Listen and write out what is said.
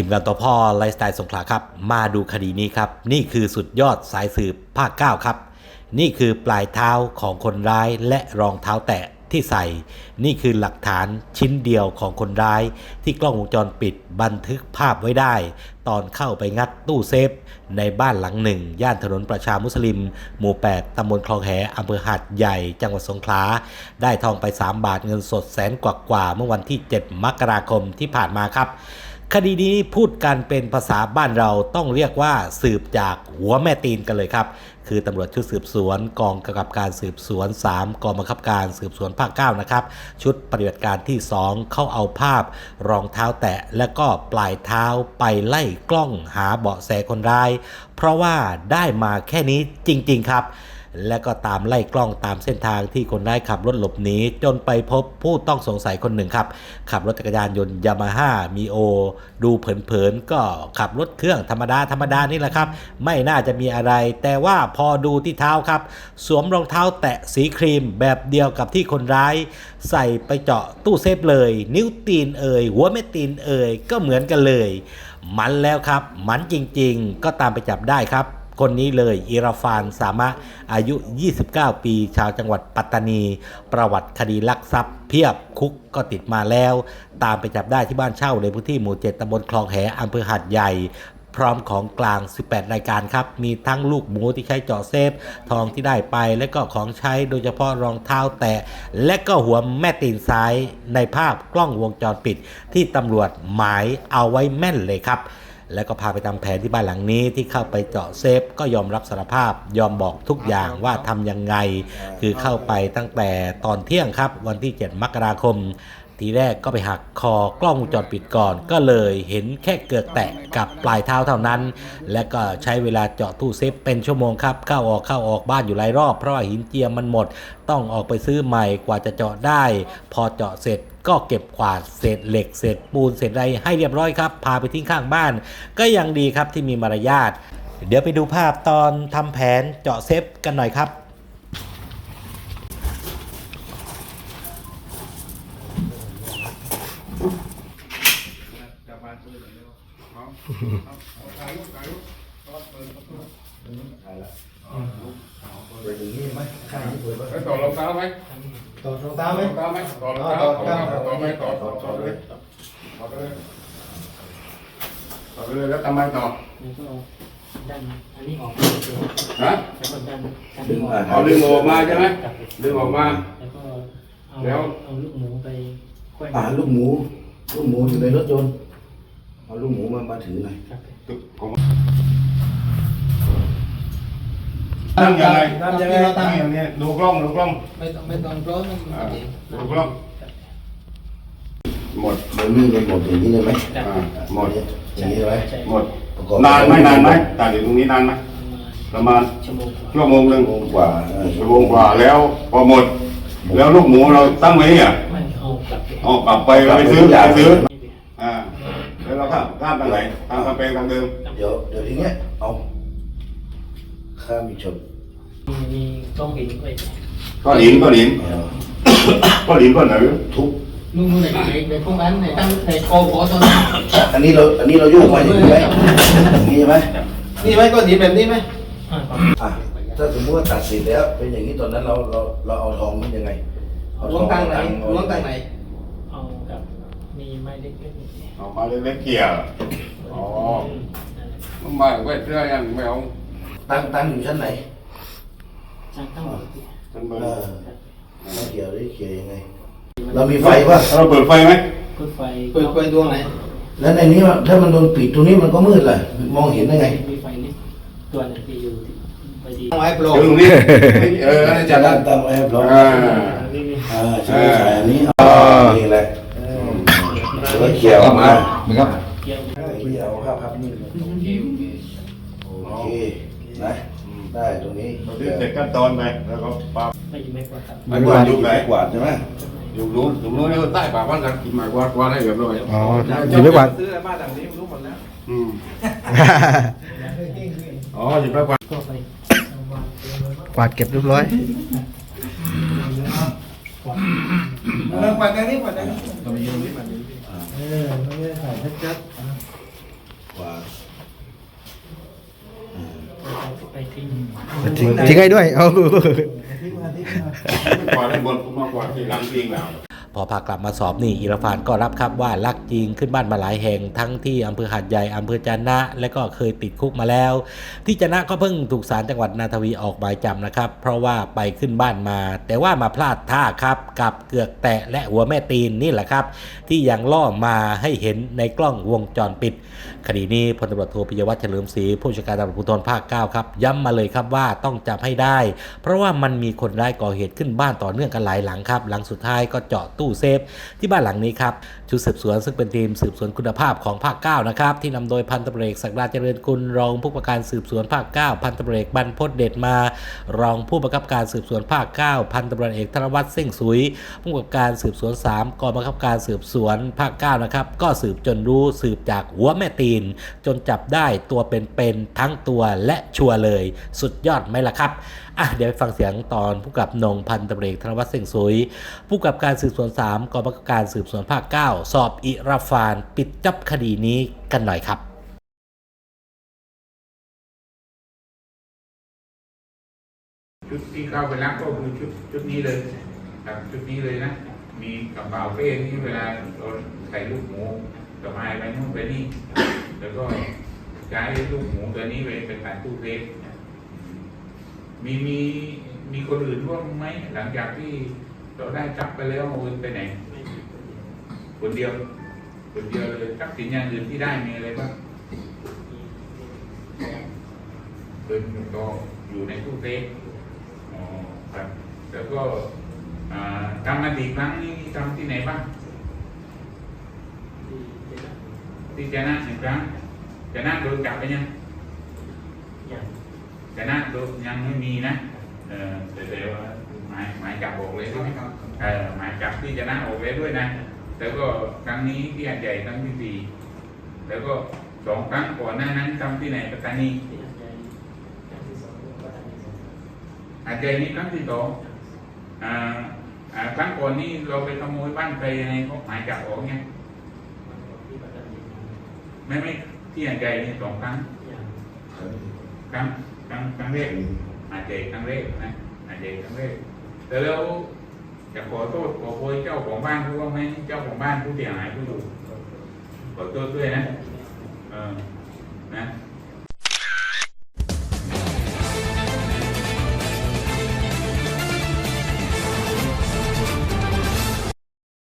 ทีมงานตัวพ่อไลฟ์สไตล์สงขลาครับ มาดูคดีนี้ครับ นี่คือสุดยอดสายสืบภาค 9 ครับ นี่คือปลายเท้าของคนร้ายและรองเท้าแตะที่ใส่ นี่คือหลักฐานชิ้นเดียวของคนร้าย ที่กล้องวงจรปิดบันทึกภาพไว้ได้ ตอนเข้าไปงัดตู้เซฟ ในบ้านหลังหนึ่ง ย่านถนนประชามุสลิม หมู่ 8 ตำบลคลองแหอำเภอหาดใหญ่ จังหวัดสงขลา ได้ทองไป 3 บาทเงินสดแสนกว่ากว่าเมื่อวันที่ 7 มกราคมที่ผ่านมาครับ คดีนี้พูดกันเป็นภาษาบ้านเราต้องเรียกว่าสืบจากหัวแม่ตีนกันเลยครับ คือตำรวจชุดสืบสวนกองกำกับการสืบสวน 3 กองบังคับการสืบสวนภาค 9 นะครับ ชุดปฏิบัติการที่ 2 เข้าเอาภาพ รองเท้าแตะ และก็ปลายเท้าไปไล่กล้องหาเบาะแสคนร้าย เพราะว่าได้มาแค่นี้จริง ๆ ครับ และก็ตามไล่กล้องตามเส้นทางที่คนร้ายขับรถหลบหนีจนไปพบผู้ต้องสงสัยคนหนึ่งครับ ขับรถจักรยานยนต์ยามาฮ่ามีโอดูเผินๆก็ขับรถเครื่องธรรมดาธรรมดานี่แหละครับ ไม่น่าจะมีอะไร แต่ว่าพอดูที่เท้าครับ สวมรองเท้าแตะสีครีมแบบเดียวกับที่คนร้าย ใส่ไปเจาะตู้เซฟเลย นิ้วตีนเอ่ยหัวแม่ตีนเอ่ยก็เหมือนกันเลย มันแล้วครับ มันจริงๆ ก็ตามไปจับได้ครับ คนนี้เลยอิราฟานสามะอายุ 29 ปี ชาวจังหวัดปัตตานี ประวัติคดีลักทรัพย์ เพียบคุกก็ติดมาแล้ว ตามไปจับได้ที่บ้านเช่าในพื้นที่หมู่ 7ตำบลคลองแหอำเภอหาดใหญ่พร้อมของกลาง 18 รายการครับ มีทั้งลูกหมูที่ใช้เจาะเซฟ ทองที่ได้ไป และก็ของใช้โดยเฉพาะรองเท้าแตะ และก็หัวแม่ตีนซ้ายในภาพกล้องวงจรปิด ที่ตำรวจหมายเอาไว้แม่นเลยครับ แล้วก็พาไปทำแผนที่บ้านหลังนี้ที่เข้าไปเจาะเซฟก็ยอมรับสารภาพ ยอมบอกทุกอย่างว่าทำยังไง คือเข้าไปตั้งแต่ตอนเที่ยงครับ วันที่ 7 มกราคม ทีแรกก็ไปหักคอกล้องวงจรปิดก่อน ก็เลยเห็นแค่เกือกแตะกับปลายเท้าเท่านั้น และก็ใช้เวลาเจาะตู้เซฟเป็นชั่วโมงครับเข้าออกเข้าออกบ้านอยู่หลายรอบเพราะว่าหินเจียมมันหมด ต้องออกไปซื้อใหม่กว่าจะเจาะได้ พอเจาะเสร็จ ก็เก็บกวาดเศษเหล็กเศษปูนเศษอะไรให้เรียบร้อยครับ พาไปทิ้งข้างบ้าน ก็ยังดีครับที่มีมารยาท เดี๋ยวไปดูภาพตอนทำแผนเจาะเซฟกันหน่อยครับเปิดอย่างนี้ไหมข้างนี้เปิดไหมไปต่อรองเท้าไหม ต่อรองเท้าไหมองเท้าไหมต่อรองเท้าต่อรองเท้าต่อไหมต่อต่อต่อเลยต่อเลยต่อเลยแล้วทำไมต่อแล้วก็ดันอันนี้ออกฮะแล้วก็ดันดันนี้ออกเอาดึงออกมาใช่ไหมดึงออกมา แล้วก็เอาแล้วเอาลูกหมูไปแขวนอ่าลูกหมูลูกหมูอยู่ในรถยนต์เอาลูกหมูมามาถือหน่อยครับ ตึกของนั่งยังไงทำยังไงเราทนั่งอย่างนี้ดูกล้องดูกล้องไม่ต้องไม่ต้องร้อนมันอ่าดูกล้องหมดำมันมีมันหมดอย่างนี้เลยไหมอ่าหมดอย่างนี้ไหมใช่หมดประกอบนานไหมนานไหมตากอยู่ตรงนี้นานไหมประมาณชั่วโมงชั่วโมงหนึ่งชั่วโมงกว่าเออชั่วโมงกว่าแล้ว พอหมด แล้วลูกหมูเราตั้งไว้เนี่ยไม่เอากลับไปเอากลับไปเราไปซื้อไปซื้อไม่เป็นอ่าแล้วเราข้ามข้ามทางไหนทางคำแพงทางเดิมเดี๋ยวเดี๋ยวทีเนี้ยเอา ข้ามอีกชนมีมีกล้องหินไว้ก้อนหินก้อนหินเออก้อนหินก้อนไหนทุบนู่นนู่นในในในพวกนั้นในตั้งในโกโก้ตัวนั้นอันนี้เราอันนี้เราโยกมาอย่างนี้ไหมอย่างนี้ไหมนี่ไหมก้อนหินแบบนี้ไหมอ่าอะถ้าสมมติว่าตัดสินแล้ว เป็นอย่างนี้ตอนนั้นเราเราเราเอาทองมันยังไงเอาทล้วองงตังไหนเอาล้วงตังไหนเอากับมีไม้เล็กๆนี่ออกมาเล็กๆเกี่ยวอ๋อมันมาแว่นเสื้อยังไม่เอา ตังตังอยู่ชั้นไหนช่างทั้งหมดฉันเบิเอร์อไม่เกี่ยวได้เกี่ยวยังไง เรามีไฟป่ะเราเปิดไฟไหมเปิดไฟเปิดไฟดวงไหน แล้วในนี้ถ้ามันโดนปิดตรงนี้มันก็มืดเลยมองเห็นได้ไงมีไฟนิดตัวหนึงที่อยู่ที่พอดีตั้งไว้โปร่เดี๋ยวตรงนี้เออจะตั้งตั้งไว้ให้พร้อมอ่านี่มีอ่าใช่ใช่อันนี้อ๋อนี่แหละแล้วเกี่ยวมาครับเกี่ยวเกี่ยวครับครับนี่โอเค นะได้ตรงนี้เราที่เสร็จขั้นตอนไปแล้วก็ปาไม่ไม่กว่าครับไม่กวาดยุคไหนกวาดใช่ไหมอยู่รู้อยู่รู้นี่ใต้ป่าบ้านกันกินหมากวาดวาดให้เรียบร้อยอ๋อหยิบไว้ก่อนซื้ออะไรบ้านหลังนี้รู้หมดแล้วอืมอ๋อหยิบไปกวาดก็ไปกวาดเก็บเรียบร้อยเรื่องกว่านี้กว่านี้ ทิ้งทิ้งให้ด้วยเอาก่อนให้บนผมมากกว่าที่หลังจริงแล้ว พอพากลับมาสอบนี่อิรฟานก็รับครับว่าลักจริงขึ้นบ้านมาหลายแห่งทั้งที่อำเภอหาดใหญ่อำเภอจานะ และก็เคยติดคุกมาแล้ว ที่จนะก็เพิ่งถูกศาลจังหวัดนาทวีออกหมายจับนะครับ เพราะว่าไปขึ้นบ้านมา แต่ว่ามาพลาดท่าครับกับเกือกแตะและหัวแม่ตีนนี่แหละครับ ที่ยังล่อมาให้เห็นในกล้องวงจรปิด คดีนี้พลตำรวจโทปิยวัฒน์เฉลิมศรีผู้บัญชาการตำรวจภูธรภาค 9 ครับ ย้ำมาเลยครับว่าต้องจับให้ได้ เพราะว่ามันมีคนร้ายก่อเหตุขึ้นบ้านต่อเนื่องกันหลายหลังครับ หลังสุดท้ายก็เจาะตู้เซฟ ที่บ้านหลังนี้ครับ ชุดสืบสวนซึ่งเป็นทีมสืบสวนคุณภาพของภาค 9 นะครับ ที่นำโดยพันตำรวจเอกศักดาเจริญกุลรองผู้ประการสืบสวนภาค 9 พันตำรวจเอกบรรพตเดชมา รองผู้บังคับการสืบสวนภาค 9 พันตำรวจเอกธนวัฒน์เส้งสุยผู้กำกับการสืบสวน 3กองบังคับการสืบสวนภาค 9 นะครับ ก็สืบจนรู้สืบจากหัวแม่ตีน จนจับได้ตัวเป็นๆทั้งตัวและชัวเลย สุดยอดไหมล่ะครับ อะเดี๋ยวไปฟังเสียงตอนผู้กับนงพันตำรวจเอกธนวัฒน์เสงสุย ผู้กับการสืบสวน 3กองบังคับการสืบสวนภาค 9 สอบอิราฟานปิดจับคดีนี้กันหน่อยครับชุดที่เข้าไปรับก็คือชุดชุดนี้เลยครับชุดนี้เลยนะ มีกระเป๋าเป้ที่เวลาเราใส่ลูกหมูสะพายไปนู่นไปนี่ แล้วก็ใช้ลูกหมูตัวนี้ไปเป็นการตู้เซฟ มีมีมีคนอื่นร่วมไหมหลังจากที่เราได้จับไปแล้วเอาเงินไปไหนคนเดียวคนเดียวเลยทรัพย์สินอย่างอื่นที่ได้มีอะไรบ้างเงินก็อยู่ในตู้เซฟอ๋อครับแล้วก็ทำมาดีครั้งนี้ทำที่ไหนบ้างที่จะนะหนึ่งครั้งจะนะโดนจับไปยัง จะนะโดนยังไม่มีนะเออแต่เดี๋ยวหมายหมายจับออกเลยใช่ไหมเออหมายจับที่จะนะออกเลยด้วยนะ แล้วก็ครั้งนี้ที่อาใหญ่ครั้งที่สี่แล้วก็สองครั้งก่อนหน้านั้นทำที่ไหนปัตตานีอาจจะนี้ครั้งที่สองอ่าอ่าครั้งก่อนนี้เราไปขโมยบ้านใครยังไงเขาหมายจับออกไงไม่ไม่ที่อาจจะนี่สองครั้งครั้ง ครั้งครั้งแรกอาจจะครั้งแรกนะอาจจะครั้งแรกแต่แล้วจะขอโทษขอโพยเจ้าของบ้านผู้ว่าไหมเจ้าของบ้านผู้เสียหายผู้ดูขอโทษด้วยนะเออนะ